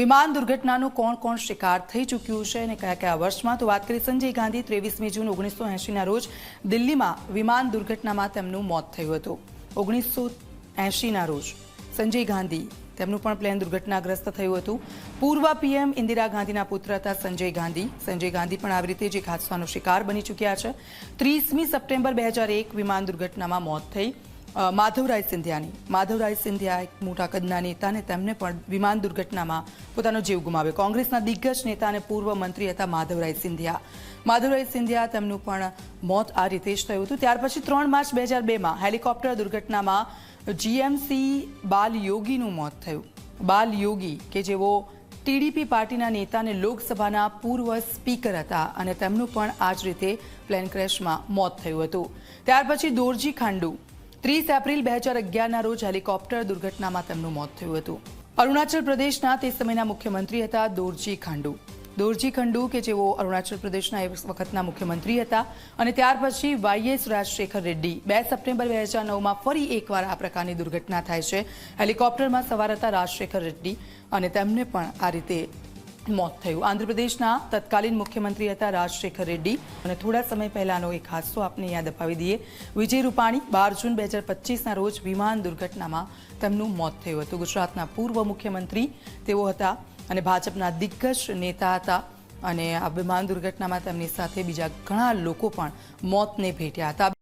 વિમાન દુર્ઘટનાનું કોણ કોણ શિકાર થઈ ચૂક્યું છે અને કયા કયા વર્ષમાં? તો વાત કરી સંજય ગાંધી ત્રેવીસમી જૂન ઓગણીસો એંશીના રોજ દિલ્હીમાં વિમાન દુર્ઘટનામાં તેમનું મોત થયું હતું. ઓગણીસો એંશીના રોજ સંજય ગાંધી તેમનું પણ પ્લેન દુર્ઘટનાગ્રસ્ત થયું હતું. પૂર્વ પીએમ ઇન્દિરા ગાંધીના પુત્ર હતા સંજય ગાંધી. સંજય ગાંધી પણ આવી રીતે જ એક હાદસાનો શિકાર બની ચૂક્યા છે. ત્રીસમી સપ્ટેમ્બર બે હજાર એક વિમાન દુર્ઘટનામાં મોત થઈ. માધવરાય સિંધિયાની. માધવરાય સિંધિયા એક મોટા કદના નેતા અને તેમને પણ વિમાન દુર્ઘટનામાં પોતાનો જીવ ગુમાવ્યો. કોંગ્રેસના દિગ્ગજ નેતા અને પૂર્વ મંત્રી હતા માધવરાય સિંધિયા. માધવરાય સિંધિયા તેમનું પણ મોત આ રીતે જ થયું હતું. ત્યાર પછી ત્રણ માર્ચ બે હજાર બેમાં હેલિકોપ્ટર દુર્ઘટનામાં જીએમસી બાલ યોગીનું મોત થયું. બાલ યોગી કે જેઓ ટીડીપી પાર્ટીના નેતા અને લોકસભાના પૂર્વ સ્પીકર હતા અને તેમનું પણ આ જ રીતે પ્લેન ક્રેશમાં મોત થયું હતું. ત્યાર પછી દોરજી ખાંડુ ત્રીસ એપ્રિલ બે હજાર અગિયારના રોજ હેલિકોપ્ટર દુર્ઘટનામાં તેમનું મોત થયું હતું. અરુણાચલ પ્રદેશના તે સમયના મુખ્યમંત્રી હતા દોરજી ખાંડુ. દોરજી ખંડુ કે જેઓ અરુણાચલ પ્રદેશના એ વખતના મુખ્યમંત્રી હતા અને ત્યાર પછી વાયએસ રાજશેખર રેડ્ડી બે સપ્ટેમ્બર બે હજાર નવમાં ફરી એકવાર આ પ્રકારની દુર્ઘટના થાય છે. હેલિકોપ્ટરમાં સવાર હતા રાજશેખર રેડ્ડી અને તેમને પણ આ રીતે મોત થયું. આંધ્રપ્રદેશના તત્કાલીન મુખ્યમંત્રી હતા રાજશેખર રેડ્ડી. અને થોડા સમય પહેલાનો એક હાદસો આપને યાદ અપાવી દઈએ. વિજય રૂપાણી બાર જૂન બે હજાર પચીસના રોજ વિમાન દુર્ઘટનામાં તેમનું મોત થયું હતું. ગુજરાતના પૂર્વ મુખ્યમંત્રી તેઓ હતા અને ભાજપના દિગ્ગજ નેતા હતા. અને આ વિમાન દુર્ઘટનામાં તેમની સાથે બીજા ઘણા લોકો પણ મોતને ભેટ્યા હતા.